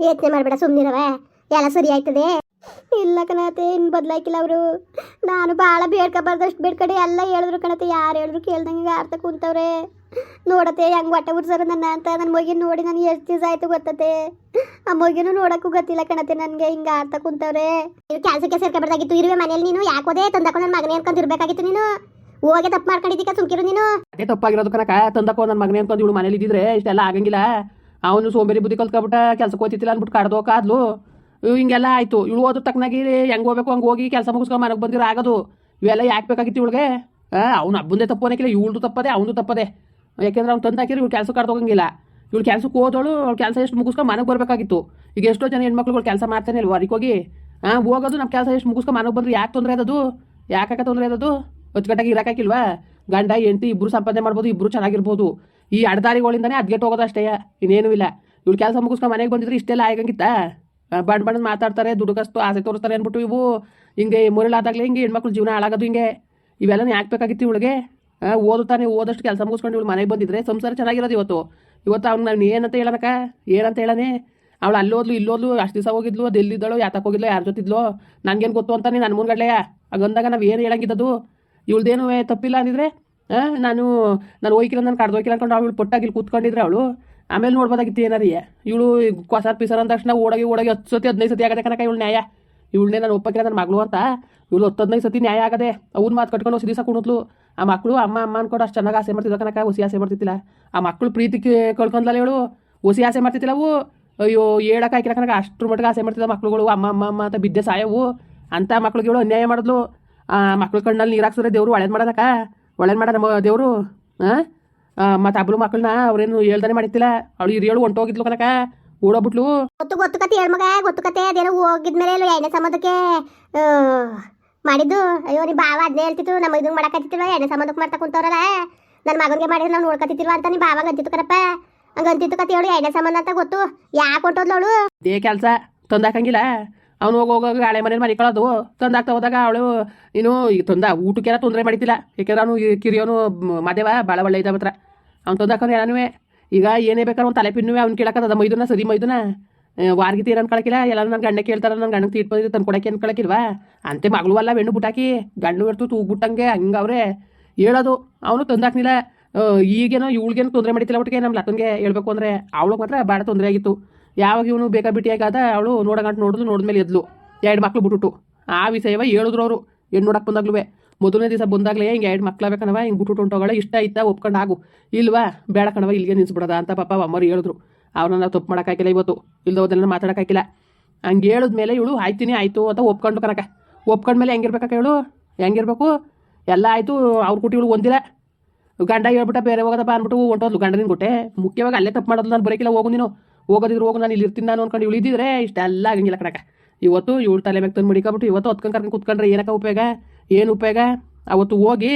ಯೋಚನೆ ಮಾಡಬೇಡ ಸುಮ್ಮನಿರವ ಎಲ್ಲ ಸರಿ ಆಯ್ತದೆ. ಇಲ್ಲ ಕಣತೆ ಇನ್ನು ಬದಲಾಯ್ಕಿಲ್ಲ ಅವರು. ನಾನು ಭಾಳ ಬೇಡ್ಕೊಬಾರ್ದಷ್ಟು ಬೇಡ್ಕಡೆ ಎಲ್ಲ ಹೇಳಿದ್ರು ಕಣತೆ ಯಾರು ಹೇಳಿದ್ರು ಕೇಳ್ದಂಗೆ ಅರ್ಥ ಕುಂತವ್ರೆ. ನೋಡತ್ತೆ, ಹೆಂಗೆ ಹೊಟ್ಟೆ ಉರ್ಸರು ನನ್ನ ಅಂತ. ನನ್ನ ಮಗಿನ ನೋಡಿ ನಾನು ಎಷ್ಟು ದಿವಸ ಆಯ್ತು ಗೊತ್ತತೆ ಆ ಮಗಿನೂ ನೋಡಕ್ಕೂ ಗೊತ್ತಿಲ್ಲ ಕಣತೆ ನನಗೆ, ಹಿಂಗೆ ಆಡ್ತಾ ಕುಂತವ್ರೆ. ನೀವು ಕೆಲಸಕ್ಕೆ ಸೇರ್ಕೊಬಾರ್ದಾಗಿತ್ತು, ಇರುವೆ ಮನೇಲಿ ನೀನು. ಯಾಕೋದೇ ತಂದಕ್ಕೋ ನನ್ನ ಮಗನೇ ಅನ್ಕೊಂಡು ಇರ್ಬೇಕಾಗಿತ್ತು ನೀನು. ಹೋಗಿ ತಪ್ಪು ಮಾಡ್ಕೊಂಡಿದ್ದೀಕ ಸುಮ್ಕಿರು ನೀನು? ಅದೇ ತಪ್ಪಾಗಿರೋದು ಕನಕ ತಂದಕ್ಕೋ ನನ್ನ ಮಗನೇ ಅನ್ಕೊಂಡು ಇವಳು ಮನೇಲಿ ಇದ್ದಿದ್ರೆ ಇಷ್ಟೆಲ್ಲ ಆಗಂಗಿಲ್ಲ. ಅವನು ಸೋಂಬೇರಿ ಬುದ್ಧಿ ಕಲ್ತ್ಕೊಬಿಟ್ಟ ಕೆಲ್ಸಕ್ಕೆ ಹೋಗ್ತಿತ್ತಿಲ್ಲ ಅಂದ್ಬಿಟ್ಟು ಕಡ್ದೋಕಾದ್ಲು ಇವ್ ಹಿಂಗೆಲ್ಲ ಆಯ್ತು. ಇವಳು ಓದೋ ತಕ್ಕನಾಗಿ ಹೆಂಗೆ ಹೋಗ್ಬೇಕು, ಹಂಗೆ ಹೋಗಿ ಕೆಲಸ ಮುಗಿಸ್ಕೊಂಡು ಮನೆಗೆ ಬಂದಿರೋ ಆಗೋದು. ಇವೆಲ್ಲ ಯಾಕೆ ಬೇಕಾಗಿತ್ತು ಇವಳಿಗೆ? ಅವ್ನು ಹಬ್ಬಂದೇ ತಪ್ಪು ಅನ್ನಕ್ಕಿಲ್ಲ ಇವಳ್ದು ತಪ್ಪದೆ ಅವನು ತಪ್ಪದೆ. ಯಾಕೆಂದ್ರೆ ಅವ್ನು ತಂದು ಇವ್ಳು ಕೆಲಸ ಕಡ್ದೋಗಂಗಿಲ್ಲ. ಇವಳು ಕೆಲಸಕ್ಕೆ ಹೋದವಳು ಅವ್ಳು ಕೆಲಸ ಎಷ್ಟು ಮುಗಿಸ್ಕೊಂಡು ಮನೆಗೆ ಬರಬೇಕಾಗಿತ್ತು. ಈಗ ಎಷ್ಟೋ ಜನ ಹೆಣ್ಮಕ್ಳುಗಳು ಕೆಲಸ ಮಾಡ್ತಾನೆ ಅಲ್ವಾ ಹೊರಗೆ ಹೋಗಿ? ಹಾಂ ಹೋಗೋದು ನಮ್ಮ ಕೆಲಸ ಎಷ್ಟು ಮುಗಿಸ್ಕೊಂಡು ಮನೆಗೆ ಬಂದ್ರೆ ಯಾಕೆ ತೊಂದರೆ ಅದದು ಯಾಕೆ ತೊಂದರೆ ಅದದು ಅಚ್ಚುಕಟ್ಟಾಗಿ ಇರೋಕ್ಕಾಗಿಲ್ವಾ ಗಂಡ, ಹೆಂಡತಿ ಇಬ್ಬರು ಸಂಪಾದನೆ ಮಾಡ್ಬೋದು ಇಬ್ಬರು ಚೆನ್ನಾಗಿರ್ಬೋದು. ಈ ಅಡ್ದಾರಿಗಳಿಂದನೇ ಅದ್ಗೆಟ್ ಹೋಗೋದು ಅಷ್ಟೇ, ಇನ್ನೇನು ಇಲ್ಲ. ಇವಳು ಕೆಲಸ ಮುಗಿಸ್ಕೊಂಡು ಮನೆಗೆ ಬಂದಿದ್ರೆ ಇಷ್ಟೆಲ್ಲ ಆಗಂಗಿತ್ತಾ ಬಣ್ಣ ಬಣ್ಣದ ಮಾತಾಡ್ತಾರೆ ದುಡ್ಡು ಆಸೆ ತೋರಿಸ್ತಾರೆ ಅಂದ್ಬಿಟ್ಟು ಇವು. ಹಿಂಗೆ ಮುರಳಾದಾಗಲಿ ಹಿಂಗೆ ಹೆಣ್ಮಕ್ಳು ಜೀವನ ಹಾಳಾಗೋದು ಹಿಂಗೆ. ಇವೆಲ್ಲ ಯಾಕೆ ಬೇಕಾಗಿತ್ತು ಇವಳಿಗೆ? ಓದುತ್ತಾನೆ, ಓದಷ್ಟು ಕೆಲಸ ಮುಗಿಸ್ಕೊಂಡು ಇವಳು ಮನೆಗೆ ಬಂದಿದ್ರೆ ಸಂಸಾರ ಚೆನ್ನಾಗಿರೋದು ಇವತ್ತು. ಇವತ್ತು ಅವ್ನು ನಾನು ಏನಂತ ಹೇಳನಕ? ಏನಂತ ಹೇಳನೆ? ಅವಳು ಅಲ್ಲೋದ್ಲು, ಇಲ್ಲೋದ್ಲು, ಅಷ್ಟು ದಿವಸ ಹೋಗಿದ್ಲು ಅದು ಎಲ್ಲಿದ್ದಳು ಯಾತಕ್ಕೆ ಹೋಗಿದ್ಲು, ಯಾರ ಜೊತಿದ್ಲು ನನಗೇನು ಗೊತ್ತು ಅಂತಾನೆ ನೀನು ನನ್ನ ಮುಂದ್ಗಡೆಯ ಹಂಗಂದಾಗ ನಾವು ಏನು ಹೇಳಂಗಿದ್ದದು? ಇವಳ್ದೇನು ತಪ್ಪಿಲ್ಲ ಅಂದಿದ್ರೆ? ನಾನು ನಾನು ಹೋಗಿಲ್ಲ ನಾನು ಕಡ್ದು ಹೋಗಿಲ್ಲ ಅನ್ಕೊಂಡು ಅವಳು ಪೊಟ್ಟಾಗಿ ಕೂತ್ಕೊಂಡಿದ್ರೆ ಅವಳು. ಆಮೇಲೆ ನೋಡ್ಬೋದಾಗಿತ್ತು ಏನಾರಿ? ಇವಳು ಕೊಸಾರ್ ಪಿಸರ್ ಅಂದ ತಕ್ಷಣ ಓಡಾಗಿ ಓಡಾಗಿ ಹತ್ತು ಸತಿ, ಹದಿನೈದು ಸತಿ ಆಗದೆ ಕನಕ ಇವಳು ನ್ಯಾಯ. ಇವಳನ್ನೇ ನಾನು ಒಪ್ಪಕ್ಕಿಲ್ಲ, ನನ್ನ ಮಗಳು ಅಂತ. ಇವಳು ಹತ್ತು ಹದಿನೈದು ಸತಿ ನ್ಯಾಯ ಆಗದೆ ಅವ್ನ ಮಾತು ಕಟ್ಕೊಂಡು ಹೊಸ ದಿವಸ ಆ ಮಕ್ಕಳು ಅಮ್ಮ ಅಮ್ಮ ಅನ್ಕೊಂಡು ಅಷ್ಟು ಚೆನ್ನಾಗಿ ಆಸೆ ಮಾಡ್ತಿದ್ದ ಕನಕ ಹುಸಿ ಆಸೆ ಮಾಡ್ತಿದ್ದಿಲ್ಲ. ಆ ಮಕ್ಕಳು ಪ್ರೀತಿಗೆ ಕಳ್ಕೊಂಡ್ಲಲ್ಲ ಇವಳು? ಹುಸಿ ಆಸೆ ಮಾಡ್ತಿದ್ದಿಲ್ಲ ಅವು? ಅಯ್ಯೋ ಹೇಳಕ್ಕೆ ಹಾಕಿಲ್ಲ ಕನಕ ಅಷ್ಟ್ರ ಮಟ್ಟಿಗೆ ಆಸೆ ಮಾಡ್ತಿದ್ದ ಮಕ್ಕಳುಗಳು ಅಮ್ಮ ಅಮ್ಮ ಅಮ್ಮ ಅಂತ ಬಿದ್ದೆ ಸಾಯವು. ಅಂತ ಮಕ್ಳಿಗೆ ಇವಳು ಅನ್ಯಾಯ ಮಾಡಿದ್ಲು. ಆ ಮಕ್ಳ ಕಣ್ಣಲ್ಲಿ ನೀರು ಹಾಕ್ಸಿದ್ರೆ ದೇವರು ಒಳ್ಳೇದು ಮಾಡೋದಕ್ಕ. ಒಳ್ಳೇದು ಮಾಡ ನಮ್ಮ ದೇವರು ಹಾಂ ಮತ್ತು ಅಬ್ಬಲು ಮಕ್ಕಳನ್ನ ಅವ್ರೇನು ಹೇಳ್ದಾನೆ ಮಾಡಿತ್ತಿಲ್ಲ. ಅವಳು ಹಿರಿಯಳು ಹೊಂಟೋಗಿದ್ಲು ಕನಕ ಓಡೋಗ್ಬಿಟ್ಲು. ಗೊತ್ತು ಗೊತ್ತು ಕತೆ ಹೇಳ್ ಮಗ ಗೊತ್ತು ಕತೆ. ಅದೇನೋ ಹೋಗಿದ್ಮೇಲೆ ಎಣ್ಣೆ ಸಂಬಂಧಕ್ಕೆ ಮಾಡಿದ್ದು. ಅಯ್ಯೋ ನೀ ಬಾವ ಅದನ್ನೇ ಹೇಳ್ತಿತ್ತು. ನಮ್ಮ ಇದನ್ನ ಮಾಡಕತ್ತಿತ್ತಿಲ್ವ? ಎಣ್ಣೆ ಸಂಬಂಧಕ್ಕೆ ಮಾಡ್ತಾ ಕುಂತವ್ರಲ್ಲ. ನನ್ನ ಮಗನಿಗೆ ಮಾಡಿದ್ರೆ ನಾವು ನೋಡ್ಕತ್ತಿತ್ತಿಲ್ವ ಅಂತ ನೀ ಬಾವಾಗ ಅಂತಿತ್ತು ಕರಪ್ಪ ಹಂಗಂತಿತ್ತು ಕತೆ ಹೇಳು ಎಣ್ಣೆ ಸಂಬಂಧ ಅಂತ ಗೊತ್ತು. ಯಾಕೆ ಹೊಂಟೋದ್ಲು ಅವಳು? ಇದೇ ಕೆಲಸ. ತಂದಾಕಂಗಿಲ್ಲ ಅವ್ನು ಹೋಗಿ ಹೋಗೋಗಿ ಹಳೆ ಮನೇಲಿ ಮರಿಕೊಳ್ಳೋದು. ತಂದಾಕ್ತಾ ಹೋದಾಗ ಅವಳು, ನೀನು ಈಗ ತಂದ ಊಟಕ್ಕೆಲ್ಲ ತೊಂದರೆ ಮಾಡಿದ್ದಿಲ್ಲ. ಯಾಕೆಂದ್ರೆ ಅವನು ಕಿರಿಯೋನು ಮದೇವ ಭಾಳ ಒಳ್ಳೆ ಇದ್ದ ಮಾತ್ರ ಅವ್ನು ತಂದಾಕಂದ್ರೆ ಯಾರನೂ ಈಗ ಏನೇ ಬೇಕಾದ್ರೆ ಒಂದು ತಲೆ ಪಿನ್ನುವೆ ಅವ್ನು ಕೇಳಕ್ಕದ ಮೈದುನ ಸರಿ, ಮೈದುನ. ವಾರ್ಗಿತಿ ಏನು ಅನ್ಕೊಳಕಿಲ್ಲ. ಎಲ್ಲ ನನ್ನ ಗಂಡ ಕೇಳ್ತಾರೆ ನನ್ನ ಗಂಡಗೆ ತೀಟ್ ಬಂದಿದ್ದು ತಂದು ಕೊಡಕ್ಕೆ ಅನ್ಕೊಳಕಿಲ್ವಾ? ಅಂತೆ ಮಗಳು ಅಲ್ಲ ಹೆಣ್ಣು ಬುಟ್ಟಾಕಿ ಗಂಡು ಇರ್ತು ತೂಗ್ಬಿಟ್ಟಂಗೆ ಅವರೇ. ಹೇಳೋದು, ಅವನು ತಂದಾಕ್ನಿಲ್ಲ ಈಗೇನೋ ಇವಳಿಗೇನು ತೊಂದರೆ ಮಾಡಿತಿಲ್ಲ ಒಟ್ಟಿಗೆ ನಮ್ಮ ಲತನ್ಗೆ ಹೇಳ್ಬೇಕು ಅಂದರೆ, ಅವಳಿಗೆ ಮಾತ್ರ ಭಾಳ ತೊಂದರೆ ಆಗಿತ್ತು. ಯಾವಾಗ ಇವನು ಬೇಕಾ ಬಿಟ್ಟಿಯಾಗಾದ ಅವಳು ನೋಡಗಂಟು ನೋಡಿದ್ಲು, ನೋಡಿದ್ಮೇಲೆ ಎದ್ಲು. ಎರಡು ಮಕ್ಳು ಬಿಟ್ಬಿಟ್ಟು. ಆ ವಿಷಯವ ಹೇಳಿದ್ರು ಅವರು ಹೆಣ್ಣು ನೋಡಕ್ಕೆ ಬಂದಾಗ್ಲೂ ಮೊದಲನೇ ದಿವಸ ಬಂದಾಗಲೇ ಹಿಂಗೆ ಎರಡು ಮಕ್ಳಬೇಕನವ ಹಿಂಗೆ ಬಿಟ್ಟು ಹೊಂಟೋಗಳ ಇಷ್ಟ ಆಯ್ತಾ ಒಪ್ಕೊಂಡು ಆಗು. ಇಲ್ವಾ? ಬೇಡ ಕಣವ, ಇಲ್ಲಿಗೆ ನಿಲ್ಸ್ಬಿಡೋದ ಅಂತ ಪಾಪ ಅಮ್ಮರು ಹೇಳಿದ್ರು. ಅವ್ರನ್ನ ನಾವು ತಪ್ಪು ಮಾಡೋಕ್ಕಾಗಿಲ್ಲ ಇವತ್ತು. ಇಲ್ದ ಹೋದೆಲ್ಲ ಮಾತಾಡೋಕ್ಕಾಗಿಲ್ಲ ಹಂಗೆ ಹೇಳಿದ್ಮೇಲೆ ಇವಳು, ಆಯ್ತೀನಿ, ಆಯಿತು ಅಂತ ಒಪ್ಕೊಂಡು ಕನಕ ಒಪ್ಕೊಂಡ್ಮೇಲೆ ಹೆಂಗಿರ್ಬೇಕಾಕ ಇವಳು? ಹೆಂಗಿರ್ಬೇಕು? ಎಲ್ಲ ಆಯಿತು, ಅವ್ರ ಕುಟ್ಟಿ ಇವಳು ಒಂದಿಲ್ಲ ಗಂಡ ಹೇಳ್ಬಿಟ್ಟ, ಬೇರೆ ಹೋಗೋದಪ್ಪ ಅಂದ್ಬಿಟ್ಟು ಹೊಂಟೋದ್ಲು ಗಂಡನಿನ ಕೊಟ್ಟೆ ಮುಖ್ಯವಾಗಿ ಅಲ್ಲೇ ತಪ್ಪು ಮಾಡೋದು ನಾನು ಬರೋಕಿಲ್ಲ ಹೋಗು ನೀನು. ಹೋಗೋದಿದ್ರು ಹೋಗಿ ನಾನು ಇಲ್ಲಿ ಇರ್ತೀನಿ ನಾನು ಅನ್ಕೊಂಡು ಉಳಿದಿದ್ರೆ ಇಷ್ಟೆಲ್ಲ ಆಗಂಗಿಲ್ಲ ಕಣಕ ಇವತ್ತು ಇವಳು ತಲೆ ಮ್ಯಾಗ ತಂದು ಮಡಿಕೊಬಿಟ್ಟು ಇವತ್ತು ಹೊತ್ಕೊಂಡು ಕರ್ಕೊಂಡು ಕುತ್ಕೊಂಡ್ರೆ ಏನಕ್ಕ ಉಪಯೋಗ? ಏನು ಉಪಯೋಗ? ಅವತ್ತು ಹೋಗಿ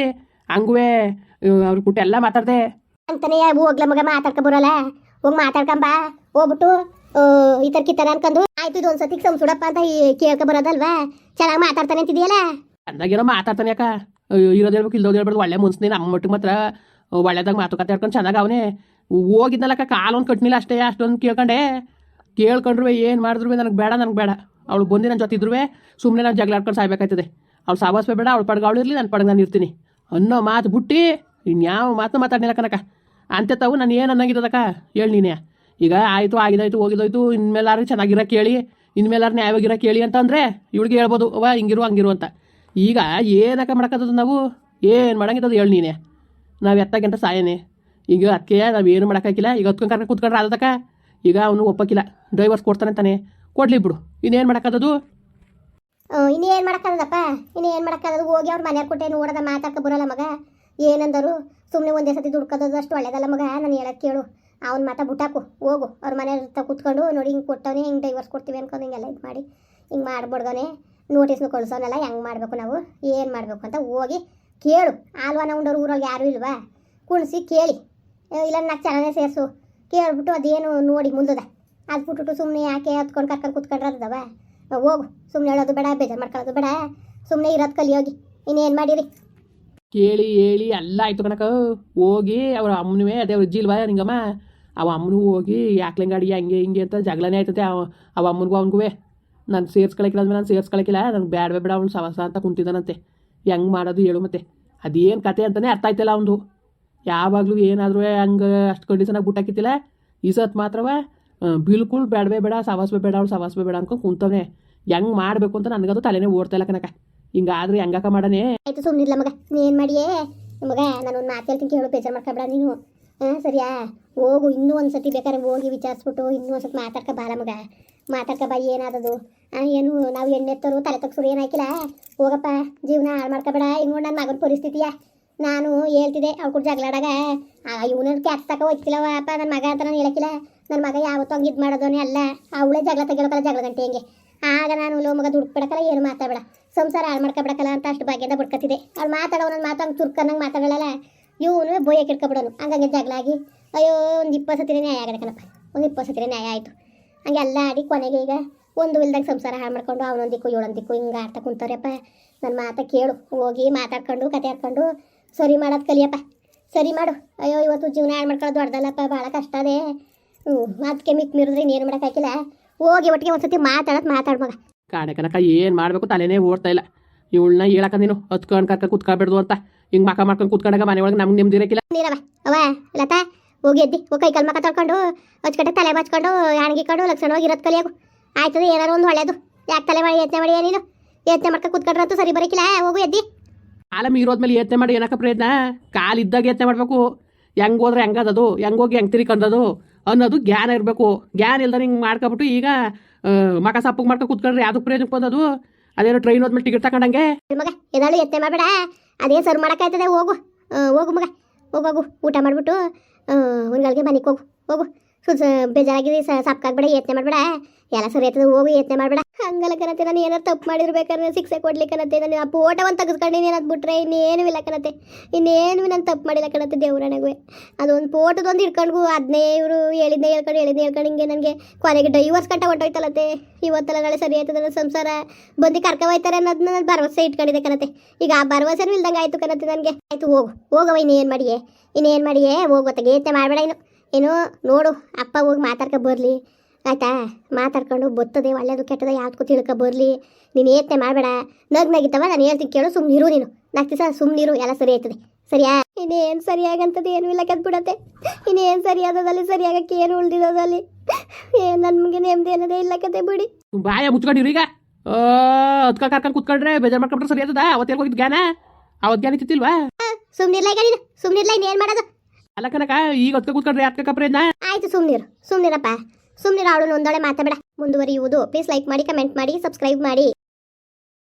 ಹಂಗುವೆ ಅವ್ರ ಕುಟ್ಟ ಎಲ್ಲ ಮಾತಾಡ್ದೆ. ಅಂತಾನೆ ಹೋಗ್ಲ ಮಗ ಮಾತಾಡ್ಕೊ ಬರಲ್ಲ. ಹೋಗಿ ಮಾತಾಡ್ಕೊಂಬ. ಹೋಗ್ಬಿಟ್ಟು ಈ ಥರ ಕಿತ್ತಾರ ಅನ್ಕೊಂಡು ಆಯ್ತು ಇದು ಒಂದ್ಸತಿ ಸಂಸುಡಪ್ಪ ಅಂತ ಕೇಳ್ಕೊ ಬರೋದಲ್ವಾ? ಚೆನ್ನಾಗಿ ಮಾತಾಡ್ತಾನೆ ಅಂತಿದೆಯಲ್ಲ? ಅಂದಾಗೇನೋ ಮಾತಾಡ್ತಾನೆ ಅಕ್ಕ. ಇರೋದು ಹೇಳ್ಬೇಕು ಇಲ್ಲೋದು ಹೇಳ್ಬಾರ್ದು ಒಳ್ಳೆ ಮನ್ಸನೇ ನಮ್ಮ ಮಟ್ಟಿಗೆ ಮಾತ್ರ ಒಳ್ಳೆದಾಗ ಮಾತುಕತೆ ಆಡ್ಕೊಂಡು ಚೆನ್ನಾಗಿ ಅವನೇ. ಹೋಗಿದ್ನಲ್ಲಕ್ಕ ಕಾಲೊಂದು ಕಟ್ನಿಲ್ಲ ಅಷ್ಟೇ, ಅಷ್ಟೊಂದು ಕೇಳ್ಕೊಂಡೆ. ಕೇಳ್ಕೊಂಡ್ರು ಏನು ಮಾಡಿದ್ರು ನನಗೆ ಬೇಡ ನನಗೆ ಬೇಡ. ಅವಳು ಬಂದು ನನ್ನ ಜೊತೆ ಇದ್ರು ಸುಮ್ಮನೆ ನಾನು ಜಗಳ ಆಡ್ಕೊಂಡು ಸಾಯ್ಬೇಕಾಯ್ತದೆ. ಅವ್ಳು ಸಾವಾಸ್ಬೇ ಬೇಡ, ಅವಳು ಪಡ್ಗ, ಅವಳು ಇರಲಿ ನನ್ನ ಪಡ್ಗ, ನಾನು ಇರ್ತೀನಿ. ಅನ್ನೋ ಮಾತು ಬಿಟ್ಟು, ಇನ್ಯಾವ ಮಾತು ಮಾತಾಡಲಿಲ್ಲ ಕನಕ ಅಂತೆ ತಾವು ನಾನು ಏನು ಅನ್ನಂಗಿದ್ದಕ್ಕ ಹೇಳಿ ನೀನೇ. ಈಗ ಆಯಿತು, ಆಗಿದಾಯ್ತು, ಹೋಗಿದೋಯ್ತು ಇನ್ಮೇಲಾರು ಚೆನ್ನಾಗಿರೋ ಕೇಳಿ, ಇನ್ಮೇಲಾರು ನ್ಯಾಯವಾಗಿರೋ ಕೇಳಿ ಅಂತಂದರೆ ಇವಳಿಗೆ ಹೇಳ್ಬೋದು ಅವ ಹಿಂಗಿರು, ಹಂಗಿರು ಅಂತ. ಈಗ ಏನಕ್ಕ ಮಾಡಕ್ಕತ್ತದ ನಾವು? ಏನು ಮಾಡಂಗಿದ್ದದು ಹೇಳಿ ನೀನೆ. ನಾವು ಎತ್ತಗಿಂತ ಸಾಯನೆ. ಈಗ ಅದಕ್ಕೆ ನಾವು ಏನು ಮಾಡೋಕ್ಕಾಗಿಲ್ಲ. ಈಗ ಹತ್ಕೊಂಡು ಕರ್ಕೊಂಡು ಕೂತ್ಕೊಂಡ್ರೆ ಆದಕ್ಕ ಈಗ ಅವನು ಒಪ್ಪಕ್ಕಿಲ್ಲ ಡ್ರೈವರ್ಸ್ ಕೊಡ್ತಾನೆ ಅಂತಾನೆ. ಕೊಡ್ಲಿ ಬಿಡು. ಇನ್ನೇನು ಮಾಡೋಕ್ಕದದು? ಇನ್ನೇನು ಮಾಡೋಕ್ಕದಪ್ಪ ಇನ್ನೇನು ಮಾಡಕ್ಕಾಗದು ಹೋಗಿ ಅವ್ರ ಮನೆಯವ್ರು ಕೊಟ್ಟೆ ನೋಡದ ಮಾತಾಡ್ಕ ಬರೋಲ್ಲ ಮಗ. ಏನಂದರು? ಸುಮ್ಮನೆ ಒಂದೇ ಸತಿ ದುಡ್ಕೋದು ಅಷ್ಟು ಒಳ್ಳೇದಲ್ಲ ಮಗ. ನಾನು ಹೇಳಕ್ಕೆ ಕೇಳು. ಅವ್ನ ಮಾತಾ ಬಿಟ್ಟಾಕು. ಹೋಗು. ಅವ್ರ ಮನೆ ಹತ್ರ ಕೂತ್ಕೊಂಡು ನೋಡಿ ಹಿಂಗೆ ಕೊಟ್ಟವನೇ, ಹಿಂಗೆ ಡೈವರ್ಸ್ ಕೊಡ್ತೀವಿ ಅನ್ಕೊಂಡು ಹಿಂಗೆಲ್ಲ ಇದು ಮಾಡಿ. ಹಿಂಗೆ ಮಾಡ್ಬಿಡ್ದವನೆ. ನೋಟಿಸ್ನು ಕಳ್ಸೋನಲ್ಲ, ಹೆಂಗೆ ಮಾಡಬೇಕು ನಾವು? ಏನು ಮಾಡಬೇಕು ಅಂತ ಹೋಗಿ ಕೇಳು. ಆಲ್ವಾನ ಉಂಡೋರು ಊರೊಳಗೆ ಯಾರೂ ಇಲ್ವಾ? ಕುಣಿಸಿ ಕೇಳಿ. ಇಲ್ಲ ನಾಲ್ಕು ಚೆನ್ನಾಗೇ ಸೇರಿಸು. ಕೇಳ್ಬಿಟ್ಟು ಅದೇನು ನೋಡಿ ಮುಂದದ. ಅದು ಬಿಟ್ಬಿಟ್ಟು ಸುಮ್ಮನೆ ಯಾಕೆ ಹತ್ಕೊಂಡು ಕರ್ಕೊಂಡು ಕುತ್ಕೊಂಡ್ರದವ ಅದವ? ಹೋಗು. ಸುಮ್ಮನೆ ಹೇಳೋದು ಬೇಡ, ಬೇಜಾರು ಮಾಡ್ಕೊಳ್ಳೋದು ಬೇಡ. ಸುಮ್ಮನೆ ಇರೋದು ಕಲಿಯೋಗಿ ಇನ್ನೇನು ಮಾಡಿರಿ? ಕೇಳಿ, ಹೇಳಿ, ಎಲ್ಲ ಆಯ್ತು ಕಣಕ ಹೋಗಿ, ಅವ್ರ ಅಮ್ಮನವೇ, ಅದೇ ಅವ್ರ ಅಜ್ಜಿ ನಿಂಗಮ್ಮ? ಅವ ಅಮ್ಮನೂ ಹೋಗಿ, ಯಾಕ್ಲೆ ಗಾಡಿ ಹಂಗೆ ಹಿಂಗೆ ಅಂತ ಜಗಳನೇ ಆಯ್ತದೆ ಅವ ಅವ ಅಮ್ಮನಿಗೂ ಅವನಿಗೂ ನಾನು ಸೇರ್ಸ್ಕೊಳಕಿಲ್ಲ ಅಂದ್ರೆ ನಾನು ಸೇರ್ಸ್ಕೊಳಕಿಲ್ಲ. ನಂಗೆ ಬೇಡವೇ ಬೇಡ ಅವ್ನು ಸವಸ ಅಂತ ಕುಂತಿದ್ದಾನಂತೆ. ಹೆಂಗೆ ಮಾಡೋದು ಹೇಳು ಮತ್ತೆ. ಅದೇನು ಕತೆ ಅಂತಲೇ ಅರ್ಥ ಆಯ್ತಲ್ಲ ಅವನು ಯಾವಾಗಲೂ ಏನಾದರೂ ಹಂಗೆ ಅಷ್ಟು ಕಂಡೀಷನಾಗಿ ಬುಟ್ಟಾಕಿತ್ತಿಲ್ಲ. ಈ ಸತ್ ಮಾತ್ರವ ಬಿಲ್ಕುಲ್ ಬೇಡವೇ ಬೇಡ, ಸವಾಸ್ವೇ ಬೇಡ, ಅವ್ಳು ಸವಾಸ್ವೇ ಬೇಡ ಅನ್ಕೊಂಡು ಕುಂತವನೆ. ಹೆಂಗೆ ಮಾಡಬೇಕು ಅಂತ ನನಗದು ತಲೆನೇ ಓಡ್ತಾ ಇಲ್ಲ ಕನಕ ಹಿಂಗಾದ್ರೆ ಹೆಂಗಾಕ ಮಾಡನೇ? ಆಯ್ತು ಸುಮ್ಮನಿಲ್ಲ ಮಗ. ಏನು ಮಾಡಿಯೇ? ಮಗ, ನಾನು ಒಂದು ಮಾತು ಹೇಳ್ತೀನಿ ಕೇಳು, ಬೇಜಾರು ಮಾಡ್ಕೊಬೇಡ ನೀನು. ಹಾಂ ಸರಿಯಾ? ಹೋಗು, ಇನ್ನೂ ಒಂದು ಸತಿ ಬೇಕಾದ್ರೆ ಹೋಗಿ ವಿಚಾರಿಸ್ಬಿಟ್ಟು, ಇನ್ನೂ ಒಂದು ಸತಿ ಮಾತಾಡ್ಕ ಬಾಲ ಮಗ. ಮಾತಾಡ್ಕ ಬಾ, ಏನಾದದು? ಏನು, ನಾವು ಎಣ್ಣೆ ತರು ತಲೆ ತಗ್ಸೋರು ಏನಾಯ್ಕಿಲ್ಲ ಹೋಗಪ್ಪ, ಜೀವನ ಹಾಳು ಮಾಡ್ಕೊಬೇಡ ಹಿಂಗೆ ನನ್ನ ಮಗನ ಪರಿಸ್ಥಿತಿಯ? ನಾನು ಹೇಳ್ತಿದ್ದೆ ಅವ್ರು ಕೂಡ ಜಗಳಾಡಾಗ ಇವನ ಕ್ಯಾಚ್ ತಕ ಹೋಗ್ತಿಲ್ಲವ ಅಪ್ಪ ನನ್ನ ಮಗ ಅಂತ ನಾನು ಹೇಳಕ್ಕಿಲ್ಲ ನನ್ನ ಮಗ ಯಾವತ್ತೂ ಹಂಗೆ ಇದು ಮಾಡೋದೋನೆ ಅಲ್ಲ. ಅವಳೇ ಜಗಳ ತೆಗಿಯೋಕಲ್ಲ ಜಗಳ ಗಂಟೆ ಹೆಂಗೆ. ಆಗ ನಾನು ಲೋ ಮಗ ದುಡ್ಡು ಬಿಡಕಲ್ಲ ಏನು ಮಾತಾಡಬೇಡ. ಸಂಸಾರ ಹಾಳು ಮಾಡ್ಕೊಬಿಡಕಲ್ಲ ಅಂತ ಅಷ್ಟು ಭಾಗ್ಯದ ಬಿಡ್ಕತ್ತಿದೆ ಅವ್ಳು ಮಾತಾಡೋ ನನ್ನ ಮಾತು ಹಂಗೆ ತುರ್ಕನ್ನಂಗೆ ಮಾತಾಡಲ್ಲ ಇವನು ಬೋಯಕ್ಕೆ ಇಟ್ಕೊಬಿಡೋನು ಹಂಗಂಗೆ ಜಗಳ ಆಗಿ, ಅಯ್ಯೋ, ಒಂದು ಇಪ್ಪತ್ತು ಸತಿನೇ ನ್ಯಾಯ ಆಗದೆ ಕಣಪ್ಪ ಒಂದು ಇಪ್ಪತ್ತು ಸತಿನೇ ನ್ಯಾಯ ಆಯಿತು. ಹಂಗೆ ಎಲ್ಲ ಆಡಿ ಕೊನೆಗೆ ಈಗ ಒಂದು ಇಲ್ದಾಗ ಸಂಸಾರ ಹಾಳು ಮಾಡ್ಕೊಂಡು ಅವನೊಂದಿಕ್ಕು, ಇವಳೊಂದಿಕ್ಕು ಹಿಂಗೆ ಆಡ್ತಾ ಕುಂತವ್ರಪ್ಪ ನನ್ನ ಮಾತ ಕೇಳು. ಹೋಗಿ ಮಾತಾಡ್ಕೊಂಡು, ಕತೆ ಹಾಡ್ಕೊಂಡು ಸರಿ ಮಾಡೋದು ಕಲಿಯಪ್ಪ. ಸರಿ ಮಾಡು. ಅಯ್ಯೋ ಇವತ್ತು ಜೀವನ ಹಾಳು ಮಾಡ್ಕೊಳ್ಳೋದು ದೊಡ್ಡದಲ್ಲಪ್ಪ ಭಾಳ ಕಷ್ಟ ಅದೇ. ಹ್ಞೂ ಅದಕ್ಕೆ ಮಿಕ್ ಮೀರಿದ್ರೆ ಇನ್ನೇನು ಮಾಡೋಕ್ಕಾಗಿಲ್ಲ ಹೋಗಿ ಒಟ್ಟಿಗೆ ಒಂದ್ಸತಿ ಮಾತಾಡೋದು ಮಾತಾಡ ಮಗ. ಕಾಣೆ ಕನಕ ಏನು ಮಾಡಬೇಕು ತಲೆನೇ ಓಡ್ತಾ ಇಲ್ಲ. ಇವಳನ್ನ ಹೇಳಕ್ಕ ನೀನು ಹತ್ಕೊಂಡು ಕರ್ಕ ಕುತ್ಕೊಳ್ಬೇಡ್ದು ಅಂತ. ಹಿಂಗೆ ಮಕ ಮಾಡ್ಕೊಂಡು ಕುತ್ಕೊಂಡಾಗ ಮನೆ ಒಳಗೆ ನಮ್ಗೆ ನೆಮ್ಮದಿ ಇರಕ್ಕಿಲ್ಲ ನೀರವ ಅವ ಲತಾ ಹೋಗಿ ಎದ್ದಿ. ಹೋಗಿ ಕೈ ಕಾಲು ಮಕ ತೊಳ್ಕೊಂಡು ಹಚ್ಕಟ್ಟೆ ತಲೆ ಬಚ್ಕೊಂಡು ಲಕ್ಷಣ ಲಕ್ಷಣವಾಗಿ ಇರೋದು ಕಲಿಯಾಗು ಆಯ್ತದೆ ಏನಾರು ಒಂದು ಒಳ್ಳೇದು. ಯಾಕೆ ತಲೆ ಮಾಡಿ ಯತ್ನೆ ಮಾಡಿ ನೀನು ಯತ್ನೆ ಮಾಡ್ಕೊಂಡು ಕುತ್ಕೊಂಡ್ರಂತೂ ಸರಿ ಬರಕಿಲ್ಲ. ಹೋಗು ಎದ್ದಿ. ಕಾಲ ಮೀರೋದ್ಮೇಲೆ ಯತ್ನೆ ಮಾಡಿ ಏನಕ್ಕ ಪ್ರಯತ್ನ? ಕಾಲ್ ಇದ್ದಾಗ ಯತ್ನೆ ಮಾಡಬೇಕು. ಹೆಂಗೆ ಹೋದ್ರೆ ಹೆಂಗದದು ಹೆಂಗ ಹೋಗಿ ತಿರ್ಕೊಂಡದು? ಅನ್ನೋದು ಜ್ಞಾನ ಇರಬೇಕು. ಜ್ಞಾನ ಇಲ್ದ ಹಿಂಗೆ ಮಾಡ್ಕೊಬಿಟ್ಟು ಈಗ ಮಗ ಮಕ ಸಪ್ಪಗೆ ಮಾಡ್ಕೊ ಕುತ್ಕೊಂಡ್ರೆ ಯಾವ್ದು ಪ್ರಯೋಜನಕ್ಕೆ ಬಂದದು? ಅದೇನೋ ಟ್ರೈನ್ ಹೋದ್ಮೇಲೆ ಟಿಕೆಟ್ ತಗೊಂಡಂಗೆ ಮಗ ಎದಾಳು ಎತ್ತೆ ಮಾಡಬೇಡ. ಅದೇ ಸರ್ ಮಾಡೋಕ್ಕಾಯ್ತದೆ? ಹೋಗು. ಹೋಗು ಮಗ. ಹೋಗು ಊಟ ಮಾಡಿಬಿಟ್ಟು ಒಂದ್ಗಳಿಗೆ ಮನೆಗೆ ಹೋಗು. ಹೋಗು. ಸುಸ್ ಬೇಜಾರಾಗಿದೆ ಸಪ್ಕಾಗ್ಬೇಡ ಯತ್ನೆ ಮಾಡಬೇಡ. ಎಲ್ಲ ಸರಿ ಆಯ್ತದ, ಹೋಗು, ಯತ್ನೆ ಮಾಡಬೇಡ. ಹಂಗಲ್ಲ ಕನತೆ ನಾನು ಏನಾರು ತಪ್ಪು ಮಾಡಿರ್ಬೇಕಾದ್ರೆ ಶಿಕ್ಷೆ ಕೊಡ್ಲಿಕ್ಕನತ್ತೆ ನಾನು ಆ ಫೋಟೋವನ್ನು ತೆಗೆಸ್ಕೊಂಡು ಏನಾದ್ರು ಬಿಟ್ರೆ ಇನ್ನೇನು ಇಲ್ಲ ಕಣತೆ ಇನ್ನೇನು ನಾನು ತಪ್ಪು ಮಾಡಿಲ್ಲ ಕಣತೆ ನನಗೆ ಅದೊಂದು ಫೋಟೋದೊಂದು ಹಿಡ್ಕೊಂಡು ಅದನ್ನೇ ಇವರು ಹೇಳಿದ್ದೆ ಹೇಳ್ಕೊಂಡು ಹೇಳಿದ್ದೆ ಹೇಳ್ಕೊಂಡು ಹಿಂಗೆ ನನಗೆ ಕೊನೆಗೆ ಡೈವರ್ಸ್ ಕಟ್ಟ ಹೊಂಟೋಯ್ತಲ್ಲತ್ತೆ ಇವತ್ತಲ್ಲ ನಾಳೆ ಸರಿ ಆಯ್ತದ ಸಂಸಾರ ಬಂದು ಕರ್ಕ ಹೋಯ್ತಾರೆ ಅನ್ನೋದನ್ನ ನಾನು ಭರವಸೆ ಇಟ್ಕೊಂಡಿದ್ದೆ ಕಣತೆ ಈಗ ಆ ಭರವಸೆನೂ ಇಲ್ದಂಗೆ ಆಯ್ತು ಕಣತೆ ನನಗೆ. ಆಯ್ತು, ಹೋಗು ಹೋಗವ ಇನ್ನೇನು ಮಾಡಿಯೇ ಇನ್ನೇನು ಮಾಡಿಯೇ ಹೋಗುತ್ತೆ ಏತೆ ಮಾಡಬೇಡ ಇನ್ನು. ಏನು ನೋಡು ಅಪ್ಪ ಹೋಗಿ ಮಾತಾಡ್ಕೊ ಬರಲಿ. ಆಯ್ತಾ? ಮಾತಾಡ್ಕೊಂಡು ಬರ್ತದೆ ಒಳ್ಳೇದು ಕೆಟ್ಟದ ಯಾವ್ದಕ್ಕೂ ತಿಳ್ಕೊ ಬರಲಿ. ನೀನು ಏತನೆ ಮಾಡಬೇಡ. ನಗ್ ನಗಿತವ ನಾನು ಹೇಳ್ತೀನಿ ಕೇಳು ಸುಮ್ಮನೆ ಇರು ನೀನು. ನಾಲ್ಕು ದಿವಸ ಸುಮ್ಮನಿರು ಎಲ್ಲ ಸರಿ ಆಯ್ತದೆ. ಸರಿಯಾ? ಇನ್ನೇನು ಸರಿಯಾಗಂತದ್ದು ಏನು ಇಲ್ಲ ಬಿಡತ್ತೆ ಇನ್ನೇನು ಸರಿಯಾದದಲ್ಲಿ ಸರಿಯಾಗಕ್ಕೆ ಏನು ಉಳ್ದಿರೋದಲ್ಲಿ? ಏನು ನಮಗೆ ನೆಮ್ಮದಿ ಅನ್ನೋದೇ ಇಲ್ಲ ಕತೆ ಬಿಡಿ. ಬಾಯ ಮುಚ್ಕೊಂಡಿರು ಈಗ. ಅದ್ಕ ಕರ್ಕೊಂಡು ಕುತ್ಕೊಂಡ್ರೆ ಬೇಜಾರು ಮಾಡ್ಕೊಂಡ್ರೆ ಸರಿ ಆಯ್ತದ? ಅವತ್ತೇನು ಹೋಗಿದ್ದು ಜ್ಞಾನ? ಅವತ್ತು ಜ್ಞಾನ ಇತ್ತಿಲ್ವಾ ಸುಮ್ಮನಿರ್ಲ ಈಗ ನೀನು. ಸುಮ್ಮನಿರ್ಲ ಇನ್ನೇನು ಮಾಡೋದು? ಅಲ್ಲ ಕನಕ, ಈಗ ಹೊತ್ಕ ಕೂತ್ಕೊಂಡ್ರೆ ಯಾತ್ಕ ಪ್ರಯತ್ನ ಆಯ್ತು ಸುಮ್ಮನಿರು ಸುಮ್ನಿರಪ್ಪ. ಸುಮ್ಮನಿರು ಅವಳು ಒಂದೊಳೆ ಮಾತಾಡ ಮುಂದುವರಿಯುವುದು. ಪ್ಲೀಸ್ ಲೈಕ್ ಮಾಡಿ ಕಮೆಂಟ್ ಮಾಡಿ ಸಬ್ಸ್ಕ್ರೈಬ್ ಮಾಡಿ.